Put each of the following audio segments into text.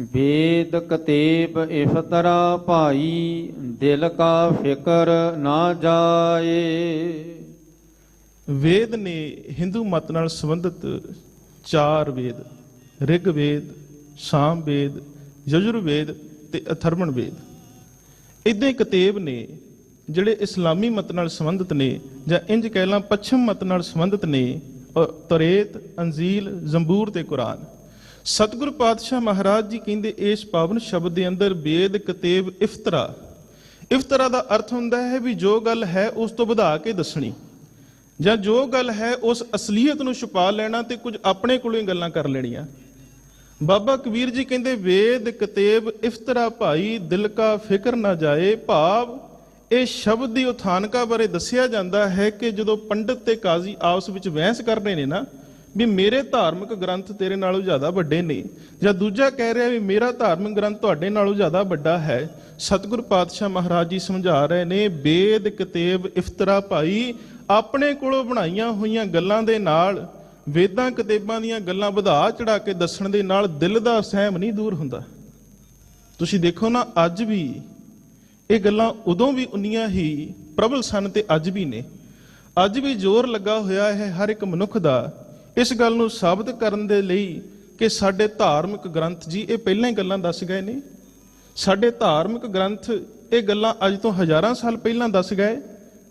ਵੇਦ ਕਤੇਬ ਇਫਤਰਾ ਭਾਈ ਦਿਲ ਕਾ ਫਿਕਰ ਨਾ ਜਾਏ। ਵੇਦ ਨੇ ਹਿੰਦੂ ਮਤ ਨਾਲ ਸੰਬੰਧਿਤ ਚਾਰ ਵੇਦ ਰਿਗ ਵੇਦ ਸਾਮ ਵੇਦ ਯਜੁਰ ਵੇਦ ਤੇ ਅਥਰਵਣ ਵੇਦ ਇਦਾਂ ਕਤੇਬ ਨੇ ਜਿਹੜੇ ਇਸਲਾਮੀ ਮਤ ਨਾਲ ਸੰਬੰਧਿਤ ਨੇ ਜਾਂ ਇੰਜ ਕਹਿ ਲਾਂ ਪੱਛਮ ਮਤ ਨਾਲ ਸੰਬੰਧਿਤ ਨੇ ਅ, ਤੌਰੇਤ ਅੰਜੀਲ ਜ਼ੰਬੂਰ ਤੇ ਕੁਰਾਨ। ਸਤਿਗੁਰੂ ਪਾਤਸ਼ਾਹ ਮਹਾਰਾਜ ਜੀ ਕਹਿੰਦੇ, ਇਸ ਪਾਵਨ ਸ਼ਬਦ ਦੇ ਅੰਦਰ ਬੇਦ ਕਤੇਬ, ਇਫਤਰਾ। ਇਫਤਰਾ ਦਾ ਅਰਥ ਹੁੰਦਾ ਹੈ ਵੀ ਜੋ ਗੱਲ ਹੈ, ਉਸ ਤੋਂ ਵਧਾ ਕੇ ਦੱਸਣੀ। ਜਾਂ ਜੋ ਗੱਲ ਹੈ, ਉਸ ਅਸਲੀਅਤ ਨੂੰ ਛੁਪਾ ਲੈਣਾ ਤੇ ਕੁਝ ਆਪਣੇ ਕੋਲੋਂ ਹੀ ਗੱਲਾਂ ਕਰ ਲੈਣੀਆਂ। ਬਾਬਾ ਕਬੀਰ ਜੀ ਕਹਿੰਦੇ, ਵੇਦ, ਕਤੇਬ, ਇਫਤਰਾ ਭਾਈ, ਦਿਲ ਕਾ ਫਿਕਰ ਨਾ ਜਾਏ, ਭਾਵ। ਇਹ ਸ਼ਬਦ ਦੀ ਉਥਾਨਕਾ ਬਾਰੇ ਦੱਸਿਆ ਜਾਂਦਾ ਹੈ ਕਿ ਜਦੋਂ ਪੰਡਤ ਤੇ ਕਾਜ਼ੀ ਆਪਸ ਵਿੱਚ ਵਹਿਸ ਕਰ ਰਹੇ ਨੇ ਨਾ ਵੀ ਮੇਰੇ ਧਾਰਮਿਕ ਗ੍ਰੰਥ ਤੇਰੇ ਨਾਲੋਂ ਜ਼ਿਆਦਾ ਵੱਡੇ ਨੇ। ਜਾਂ ਦੂਜਾ ਕਹਿ ਰਿਹਾ ਵੀ ਮੇਰਾ ਧਾਰਮਿਕ ਗ੍ਰੰਥ ਤੁਹਾਡੇ ਨਾਲੋਂ ਜ਼ਿਆਦਾ ਵੱਡਾ ਹੈ। ਸਤਿਗੁਰ ਪਾਤਸ਼ਾਹ ਮਹਾਰਾਜ ਜੀ ਸਮਝਾ ਰਹੇ ਨੇ ਬੇਦ ਕਿਤੇਬ, ਇਫਤਰਾ ਭਾਈ ਆਪਣੇ ਕੋਲੋਂ ਬਣਾਈਆਂ ਹੋਈਆਂ ਗੱਲਾਂ ਦੇ ਨਾਲ, ਵੇਦਾਂ, ਕਤੇਬਾਂ ਦੀਆਂ ਗੱਲਾਂ ਵਧਾ ਚੜਾ ਕੇ ਦੱਸਣ ਦੇ ਨਾਲ ਦਿਲ ਦਾ ਸਹਿਮ ਨਹੀਂ ਦੂਰ ਹੁੰਦਾ। ਤੁਸੀਂ ਦੇਖੋ ਨਾ, ਅੱਜ ਵੀ ਇਹ ਗੱਲਾਂ ਉਦੋਂ ਵੀ ਉਨੀਆਂ ਹੀ ਪ੍ਰਬਲ ਸਨ ਤੇ ਅੱਜ ਵੀ ਨੇ। ਅੱਜ ਵੀ ਜ਼ੋਰ ਲੱਗਾ ਹੋਇਆ ਹੈ ਹਰ ਇੱਕ ਮਨੁੱਖ ਦਾ ਇਸ ਗੱਲ ਨੂੰ ਸਾਬਤ ਕਰਨ ਦੇ ਲਈ ਕਿ ਸਾਡੇ ਧਾਰਮਿਕ ਗ੍ਰੰਥ ਜੀ, ਇਹ ਪਹਿਲਾਂ ਹੀ ਗੱਲਾਂ ਦੱਸ ਗਏ ਨੇ। ਸਾਡੇ ਧਾਰਮਿਕ ਗ੍ਰੰਥ ਇਹ ਗੱਲਾਂ ਅੱਜ ਤੋਂ ਹਜ਼ਾਰਾਂ ਸਾਲ ਪਹਿਲਾਂ ਦੱਸ ਗਏ।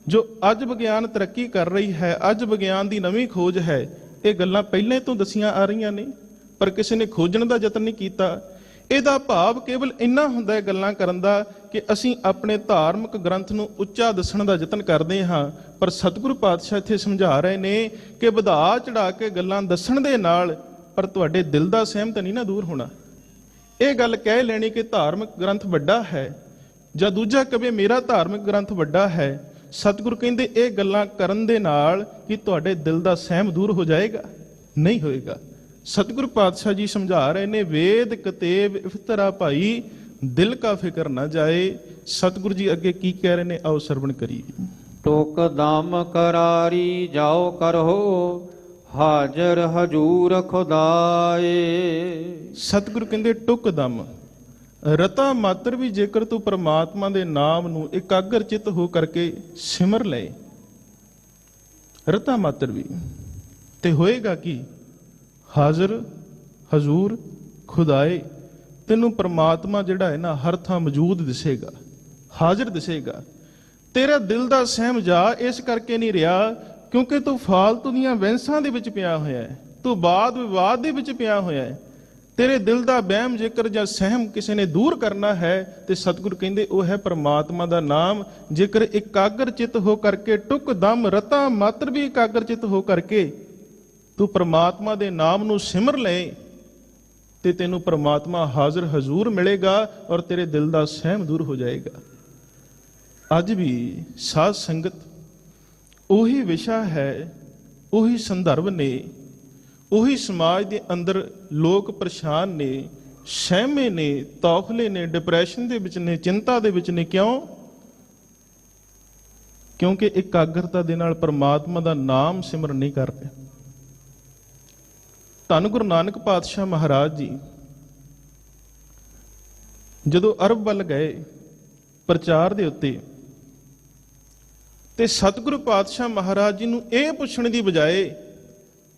ਜੋ ਅੱਜ ਵਿਗਿਆਨ ਤਰੱਕੀ ਕਰ ਰਹੀ ਹੈ, ਅੱਜ ਵਿਗਿਆਨ ਦੀ ਨਵੀਂ ਖੋਜ ਹੈ, ਇਹ ਗੱਲਾਂ ਪਹਿਲਾਂ ਤੋਂ ਦਸੀਆਂ ਆ ਰਹੀਆਂ ਨੇ। ਪਰ ਕਿਸੇ ਨੇ ਖੋਜਣ ਦਾ ਯਤਨ ਨਹੀਂ ਕੀਤਾ ਇਹਦਾ ਭਾਵ ਕੇਵਲ ਇੰਨਾ ਹੁੰਦਾ ਹੈ ਗੱਲਾਂ ਕਰਨ ਦਾ ਕਿ ਅਸੀਂ ਆਪਣੇ ਧਾਰਮਿਕ ਗ੍ਰੰਥ ਨੂੰ ਉੱਚਾ ਦੱਸਣ ਦਾ ਯਤਨ ਕਰਦੇ ਹਾਂ, ਪਰ ਸਤਿਗੁਰੂ ਪਾਤਸ਼ਾਹ ਇੱਥੇ ਸਮਝਾ ਰਹੇ ਨੇ ਕਿ ਵਧਾ ਚੜਾ ਕੇ ਗੱਲਾਂ ਦੱਸਣ ਦੇ ਨਾਲ ਪਰ ਤੁਹਾਡੇ ਦਿਲ ਦਾ ਸਹਿਮ ਤਾਂ ਨਹੀਂ ਨਾ ਦੂਰ ਹੋਣਾ। ਇਹ ਗੱਲ ਕਹਿ ਲੈਣੀ ਕਿ ਧਾਰਮਿਕ ਗ੍ਰੰਥ ਵੱਡਾ ਹੈ, ਜਾਂ ਦੂਜਾ ਕਵੇ ਮੇਰਾ ਧਾਰਮਿਕ ਗ੍ਰੰਥ ਵੱਡਾ ਹੈ, ਸਤਿਗੁਰੂ ਕਹਿੰਦੇ ਇਹ ਗੱਲਾਂ ਕਰਨ ਦੇ ਨਾਲ ਕਿ ਤੁਹਾਡੇ ਦਿਲ ਦਾ ਸਹਿਮ ਦੂਰ ਹੋ ਜਾਏਗਾ? ਨਹੀਂ ਹੋਏਗਾ। ਸਤਿਗੁਰੂ ਪਾਤਸ਼ਾਹ ਜੀ ਸਮਝਾ ਰਹੇ ਨੇ ਵੇਦ ਕਤੇਬ ਇਫਤਰਾ ਭਾਈ ਦਿਲ ਕਾ ਫਿਕਰ ਨਾ ਜਾਏ। ਸਤਿਗੁਰੂ ਜੀ ਅੱਗੇ ਕੀ ਕਹਿ ਰਹੇ ਨੇ? ਆਓ ਸਰਵਣ ਕਰੀਏ। ਟੋਕ ਦਮ ਕਰਾਰੀ ਜਾਓ ਕਰੋ ਹਾਜ਼ਰ ਹਜੂਰ ਖੁਦਾਏ। ਸਤਿਗੁਰੂ ਕਹਿੰਦੇ ਟੁਕ ਦਮ ਰਤਾ ਮਾਤਰ ਵੀ ਜੇਕਰ ਤੂੰ ਪ੍ਰਮਾਤਮਾ ਦੇ ਨਾਮ ਨੂੰ ਇਕਾਗਰ ਚਿਤ ਹੋ ਕਰਕੇ ਸਿਮਰ ਲੈ ਰਤਾ ਮਾਤਰ ਵੀ ਤੇ ਹੋਏਗਾ ਕੀ? ਹਾਜ਼ਰ, ਹਜ਼ੂਰ, ਖੁਦਾਏ, ਤੈਨੂੰ ਪ੍ਰਮਾਤਮਾ ਜਿਹੜਾ ਹੈ ਨਾ ਹਰ ਥਾਂ ਮੌਜੂਦ ਦਿਸੇਗਾ, ਹਾਜ਼ਰ ਦਿਸੇਗਾ। ਤੇਰਾ ਦਿਲ ਦਾ ਸਹਿਮ ਜਾ ਇਸ ਕਰਕੇ ਨਹੀਂ ਰਿਹਾ ਕਿਉਂਕਿ ਤੂੰ ਫਾਲਤੂ ਦੀਆਂ ਵਹਿਸਾਂ ਦੇ ਵਿੱਚ ਪਿਆ ਹੋਇਆ ਹੈ, ਤੂੰ ਬਾਦ ਵਿਵਾਦ ਦੇ ਵਿੱਚ ਪਿਆ ਹੋਇਆ ਹੈ। ਤੇਰੇ ਦਿਲ ਦਾ ਵਹਿਮ ਜੇਕਰ ਜਾਂ ਸਹਿਮ ਕਿਸੇ ਨੇ ਦੂਰ ਕਰਨਾ ਹੈ ਤੇ ਸਤਿਗੁਰ ਕਹਿੰਦੇ ਉਹ ਹੈ ਪਰਮਾਤਮਾ ਦਾ ਨਾਮ, ਜੇਕਰ ਇਕਾਗਰ ਚਿਤ ਹੋ ਕਰਕੇ ਟੁਕ ਦਮ, ਰਤਾ ਮਾਤਰ ਵੀ ਇਕਾਗਰ ਚਿਤ ਹੋ ਕਰਕੇ ਤੂੰ ਪ੍ਰਮਾਤਮਾ ਦੇ ਨਾਮ ਨੂੰ ਸਿਮਰ ਲੈ ਤੇ ਤੈਨੂੰ ਪ੍ਰਮਾਤਮਾ ਹਾਜ਼ਰ ਹਜ਼ੂਰ ਮਿਲੇਗਾ ਔਰ ਤੇਰੇ ਦਿਲ ਦਾ ਸਹਿਮ ਦੂਰ ਹੋ ਜਾਏਗਾ। ਅੱਜ ਵੀ ਸਾਧ ਸੰਗਤ ਉਹੀ ਵਿਸ਼ਾ ਹੈ, ਉਹੀ ਸੰਦਰਭ ਨੇ, ਉਹੀ ਸਮਾਜ ਦੇ ਅੰਦਰ ਲੋਕ ਪਰੇਸ਼ਾਨ ਨੇ, ਸਹਿਮੇ ਨੇ, ਤੌਖਲੇ ਨੇ ਡਿਪਰੈਸ਼ਨ ਦੇ ਵਿੱਚ ਨੇ, ਚਿੰਤਾ ਦੇ ਵਿੱਚ ਨੇ। ਕਿਉਂ? ਕਿਉਂਕਿ ਇਕਾਗਰਤਾ ਦੇ ਨਾਲ ਪਰਮਾਤਮਾ ਦਾ ਨਾਮ ਸਿਮਰਨ ਨਹੀਂ ਕਰ ਰਹੇ। ਧੰਨ ਗੁਰੂ ਨਾਨਕ ਪਾਤਸ਼ਾਹ ਮਹਾਰਾਜ ਜੀ। ਜਦੋਂ ਅਰਬ ਵੱਲ ਗਏ ਪ੍ਰਚਾਰ ਦੇ ਉੱਤੇ, ਤੇ ਸਤਿਗੁਰੂ ਪਾਤਸ਼ਾਹ ਮਹਾਰਾਜ ਜੀ ਨੂੰ ਇਹ ਪੁੱਛਣ ਦੀ ਬਜਾਏ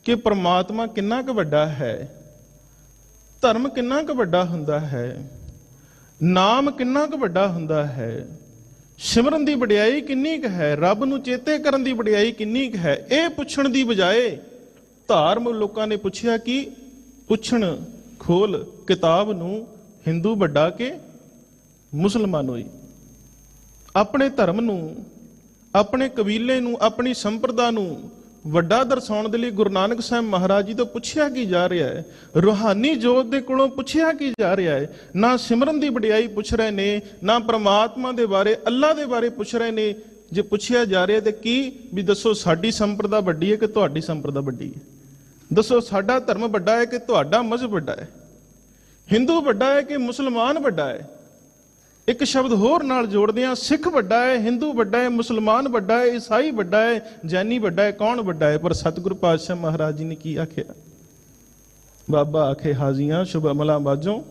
ਕਿ ਪ੍ਰਮਾਤਮਾ ਕਿੰਨਾ ਕੁ ਵੱਡਾ ਹੈ, ਧਰਮ ਕਿੰਨਾ ਕੁ ਵੱਡਾ ਹੁੰਦਾ ਹੈ, ਨਾਮ ਕਿੰਨਾ ਕੁ ਵੱਡਾ ਹੁੰਦਾ ਹੈ, ਸਿਮਰਨ ਦੀ ਵਡਿਆਈ ਕਿੰਨੀ ਕੁ ਹੈ, ਰੱਬ ਨੂੰ ਚੇਤੇ ਕਰਨ ਦੀ ਵਡਿਆਈ ਕਿੰਨੀ ਕੁ ਹੈ, ਇਹ ਪੁੱਛਣ ਦੀ ਬਜਾਏ ਧਾਰਮ ਲੋਕਾਂ ਨੇ ਪੁੱਛਿਆ ਕਿ ਪੁੱਛਣ ਖੋਲ ਕਿਤਾਬ ਨੂੰ ਹਿੰਦੂ ਵੱਡਾ ਕਿ ਮੁਸਲਮਾਨ ਹੋਈ। ਆਪਣੇ ਧਰਮ ਨੂੰ, ਆਪਣੇ ਕਬੀਲੇ ਨੂੰ, ਆਪਣੀ ਸੰਪਰਦਾ ਨੂੰ ਵੱਡਾ ਦਰਸਾਉਣ ਦੇ ਲਈ ਗੁਰੂ ਨਾਨਕ ਸਾਹਿਬ ਮਹਾਰਾਜ ਜੀ ਤੋਂ ਪੁੱਛਿਆ ਕੀ ਜਾ ਰਿਹਾ ਹੈ? ਰੂਹਾਨੀ ਜੋਤ ਦੇ ਕੋਲੋਂ ਪੁੱਛਿਆ ਕੀ ਜਾ ਰਿਹਾ ਹੈ? ਨਾ ਸਿਮਰਨ ਦੀ ਵਡਿਆਈ ਪੁੱਛ ਰਹੇ ਨੇ, ਨਾ ਪ੍ਰਮਾਤਮਾ ਦੇ ਬਾਰੇ, ਅੱਲਾ ਦੇ ਬਾਰੇ ਪੁੱਛ ਰਹੇ ਨੇ। ਜੇ ਪੁੱਛਿਆ ਜਾ ਰਿਹਾ ਤੇ ਕੀ ਵੀ ਦੱਸੋ, ਸਾਡੀ ਸੰਪਰਦਾ ਵੱਡੀ ਹੈ ਕਿ ਤੁਹਾਡੀ ਸੰਪਰਦਾ ਵੱਡੀ ਹੈ? ਦੱਸੋ, ਸਾਡਾ ਧਰਮ ਵੱਡਾ ਹੈ ਕਿ ਤੁਹਾਡਾ ਮਜ਼ਹਬ ਵੱਡਾ ਹੈ? ਹਿੰਦੂ ਵੱਡਾ ਹੈ ਕਿ ਮੁਸਲਮਾਨ ਵੱਡਾ ਹੈ? ਇੱਕ ਸ਼ਬਦ ਹੋਰ ਨਾਲ ਜੋੜਦੇ ਆ ਸਿੱਖ ਵੱਡਾ ਹੈ, ਹਿੰਦੂ ਵੱਡਾ ਹੈ, ਮੁਸਲਮਾਨ ਵੱਡਾ ਹੈ, ਈਸਾਈ ਵੱਡਾ ਹੈ, ਜੈਨੀ ਵੱਡਾ ਹੈ, ਕੌਣ ਵੱਡਾ ਹੈ? ਪਰ ਸਤਿਗੁਰੂ ਪਾਤਸ਼ਾਹ ਮਹਾਰਾਜ ਜੀ ਨੇ ਕੀ ਆਖਿਆ? ਬਾਬਾ ਆਖੇ ਹਾਜ਼ੀਆਂ, ਸ਼ੁਭ ਅਮਲਾਂ ਬਾਜੋਂ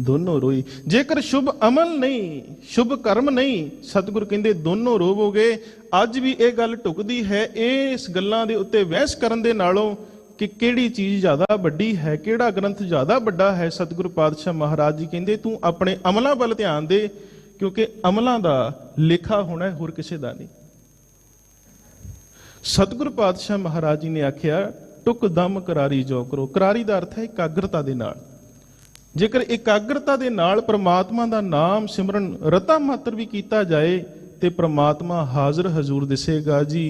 ਦੋਨੋਂ ਰੋਈ। ਜੇਕਰ ਸ਼ੁਭ ਅਮਲ ਨਹੀਂ, ਸ਼ੁਭ ਕਰਮ ਨਹੀਂ, ਸਤਿਗੁਰ ਕਹਿੰਦੇ ਦੋਨੋਂ ਰੋਵੋਗੇ, ਅੱਜ ਵੀ ਇਹ ਗੱਲ ਟੁਕਦੀ ਹੈ, ਇਸ ਗੱਲਾਂ ਦੇ ਉੱਤੇ ਬਹਿਸ ਕਰਨ ਦੇ ਨਾਲੋਂ ਕਿ ਕਿਹੜੀ ਚੀਜ਼ ਜ਼ਿਆਦਾ ਵੱਡੀ ਹੈ, ਕਿਹੜਾ ਗ੍ਰੰਥ ਜ਼ਿਆਦਾ ਵੱਡਾ ਹੈ, ਸਤਿਗੁਰੂ ਪਾਤਸ਼ਾਹ ਮਹਾਰਾਜ ਜੀ ਕਹਿੰਦੇ, ਤੂੰ ਆਪਣੇ ਅਮਲਾਂ ਵੱਲ ਧਿਆਨ ਦੇ, ਕਿਉਂਕਿ ਅਮਲਾਂ ਦਾ ਲੇਖਾ ਹੋਣਾ ਹੋਰ ਕਿਸੇ ਦਾ ਨਹੀਂ। ਸਤਿਗੁਰੂ ਪਾਤਸ਼ਾਹ ਮਹਾਰਾਜ ਜੀ ਨੇ ਆਖਿਆ, ਟੁਕ ਦਮ ਕਰਾਰੀ ਜੋ ਕਰੋ। ਕਰਾਰੀ ਦਾ ਅਰਥ ਹੈ ਇਕਾਗਰਤਾ ਦੇ ਨਾਲ। ਜੇਕਰ ਇਕਾਗਰਤਾ ਦੇ ਨਾਲ ਪ੍ਰਮਾਤਮਾ ਦਾ ਨਾਮ ਸਿਮਰਨ ਰਤਾ ਮਾਤਰ ਵੀ ਕੀਤਾ ਜਾਏ, ਤੇ ਪ੍ਰਮਾਤਮਾ ਹਾਜ਼ਰ ਹਜ਼ੂਰ ਦਿਸੇਗਾ ਜੀ।